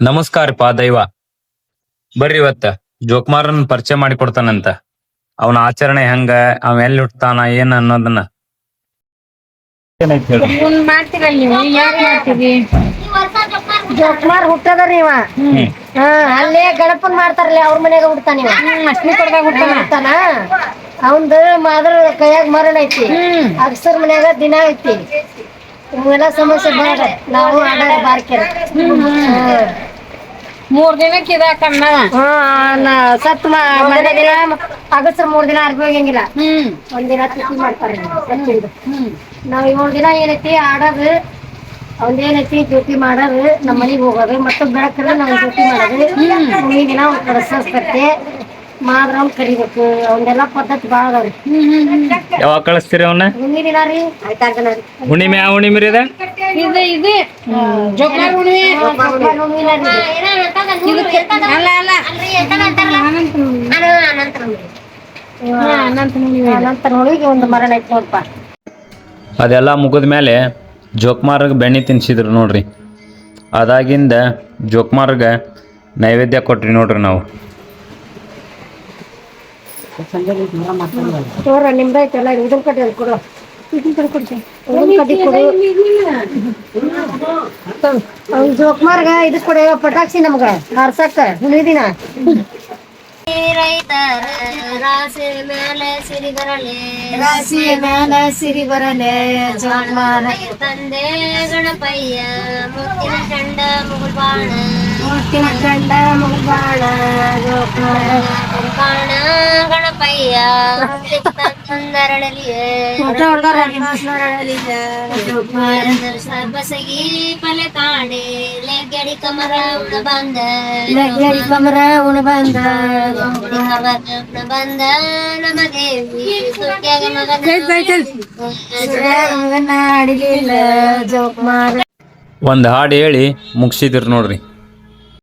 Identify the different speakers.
Speaker 1: ನಮಸ್ಕಾರ ಪಾ ದೈವ. ಬರ್ರಿ ಇವತ್ತ. ಜೋಕುಮಾರನ್ ಪರಿಚಯ ಮಾಡಿ ಕೊಡ್ತಾನಂತ. ಅವನ ಆಚರಣೆ ಹೆಂಗ ಅವ ಎಲ್ಲಿ ಹುಟ್ಟತಾನ ಏನ್ ಅನ್ನೋದನ್ನ.
Speaker 2: ಇವ್ನ್ ಮಾಡ್ತೀರಲ್ಲ ನೀವು? ಮಾಡ್ತೀರಿ?
Speaker 3: ಜೋಕ್ಮಾರ್ ಹುಟ್ಟದರಿ ಇವ. ಹಾ ಅಲ್ಲೇ ಗಣಪನ್ ಮಾಡ್ತಾರಲ್ಲ ಅವ್ರ ಮನ್ಯಾಗ ಹುಡ್ತಾನ ಇವ.
Speaker 2: ಕೊಡ್ದಾಗ
Speaker 3: ಹುಡ್ತಾನ ಅವಂದ ಮಾದ್ರ ಕೈಯಾಗ ಮರಣ ಐತಿ. ಅಕ್ಸರ್ ಮನ್ಯಾಗ ದಿನ ಐತಿ. ಇವೆಲ್ಲ ಸಮಸ್ಯೆ ಬೇಡ ನಾವು ಆಡಾಗ ಬಾರ್ಕ್ಯಾರ
Speaker 2: ಮೂರ್ ದಿನಕ್ಕೆ ಇದಾಕಣ್ಣ
Speaker 3: ಹಾ ನಾ ಸತ್ ಮನೆ ದಿನ ಅಗಸ್ರ ಮೂರ್ ದಿನ ಅರ್ಬಿ ಹೋಗಂಗಿಲ್ಲ
Speaker 2: ಹ್ಮ್
Speaker 3: ಒಂದಿನ ತಿಥಿ ಮಾಡ್ತಾರೆ ಸತ್ತಿಂದು ನಾವ್ ಏಳ್ ದಿನ ಏನೈತಿ ಆಡೋದು ಅವಂದೇನೈತಿ ಡ್ಯೂಟಿ ಮಾಡೋದು ನಮ್ಮ ಮನೆಗೆ ಹೋಗೋದು ಮತ್ತೆ ಬೆಳಕಲ್ಲ ನಾವು ಡ್ಯೂಟಿ ಮಾಡೋದು ಮುಂದಿನ ದಿನ ಅವ್ನ ಕಳ್ಸತ್ತೆ ಮಾದ್ರ ಅವ್ನ್ ಕರಿಬೇಕು ಅವನ್ನೆಲ್ಲ ಪದ್ಧತಿ ಭಾಳ ಅದಾವ್ರಿ
Speaker 1: ಯಾವಾಗ ಕಳಿಸ್ತೀರಿ ಅವನ್ನ
Speaker 3: ಮುಂದಿನ ದಿನ ರೀ. ಆಯ್ತಾರ ದಿನ ರೀ
Speaker 1: ಹುಣ್ಣಿಮೆ ಯಾವ ಹುಣ್ಣಿಮೆ ರೀ ಇದ?
Speaker 2: ಇದು ಇದು. ಜೋಕ್ಮಾರ್ ಹುಣ್ಣಿಮೆ. ಇದಕ್ಕೆ ಅಲ್ಲ ಅಲ್ಲ. ಅನಂತ ಹುಣ್ಣಿಮೆ.
Speaker 3: ಅನಂತ ನೋಡಿಗೆ ಒಂದು ಮರಣ ಐತಿ ನೋಡ್ಪ
Speaker 1: ಅದೆಲ್ಲ ಮುಗಿದ ಮೇಲೆ ಜೋಕ್ಮಾರ್ಗೆ ಬೆಣ್ಣೆ ತಿನ್ಸಿದ್ರು ನೋಡ್ರಿ. ಅದಾಗಿಂದ ಜೋಕ್ಮಾರ್ಗೆ ನೈವೇದ್ಯ ಕೊಟ್ರಿ ನೋಡ್ರಿ ನಾವು.
Speaker 3: ತೋರ ನಿಮ್ದು ಐತೆಲ್ಲ ಇದನ್ ಕಟ್ಟಿ ಅಲ್ಲಿ ಕೊಡು ಇದನ್ ಕಡೆ ಕೊಡ್ತೀನಿ ಇದನ್ ಕಡ್ಡಿ ಕೊಡು ಅವ್ನ್ ಜೋಕ್ಮಾರ್ಗ ಇದಕ್ ಕೊಡ ಪಟಾಕ್ಷಿ ನಮ್ಗ ಹಾರ್ಸಕ್ಕ ಹುಳಿ ದಿನ
Speaker 4: ರೈತರ ರಾಶಿ ಮೇಲೆ ಸಿರಿ ಬರಲಿ
Speaker 3: ರಾಶಿ ಮ್ಯಾಲ ಸಿರಿ ಬರಲೆ ಜೋಕ್ಮಾರ
Speaker 4: ತಂದೆ ಗಣಪಯ್ಯ ಮುತ್ತಿನ ಕಂಡ ಮುಗುಳ್ಬಾಣ
Speaker 3: ಮುಟ್ಟಿನ ಗಂಡ ಮುಗ್ಬಾಣ ಜೋಕ್ಮಾರ
Speaker 4: ಬಾಣ ಗಣಪಯ್ಯ ತಂದರಳಲಿಯೇ ಬಸಗಿ ಪಲೆ ಕಾಡೆ ಲೆಗ್ಗಡಿ ಕಮರ ಉಣ ಬಂದ
Speaker 3: ಲಗ್ಗಡಿ ಕಮರ ಉಣ ಬಂದ
Speaker 4: ಕಮರ ಉಣ ಬಂದ ನಮ್ಮ ದೇವಿ ಸುಟ್ಯಾಗ ಮಗನ
Speaker 3: ಮಗನ ಅಡಿಲಿಲ್ಲ. ಜೋಕ್ಮಾರ
Speaker 1: ಒಂದು ಹಾಡು ಹೇಳಿ ಮುಗಿಸಿದ್ರು ನೋಡ್ರಿ.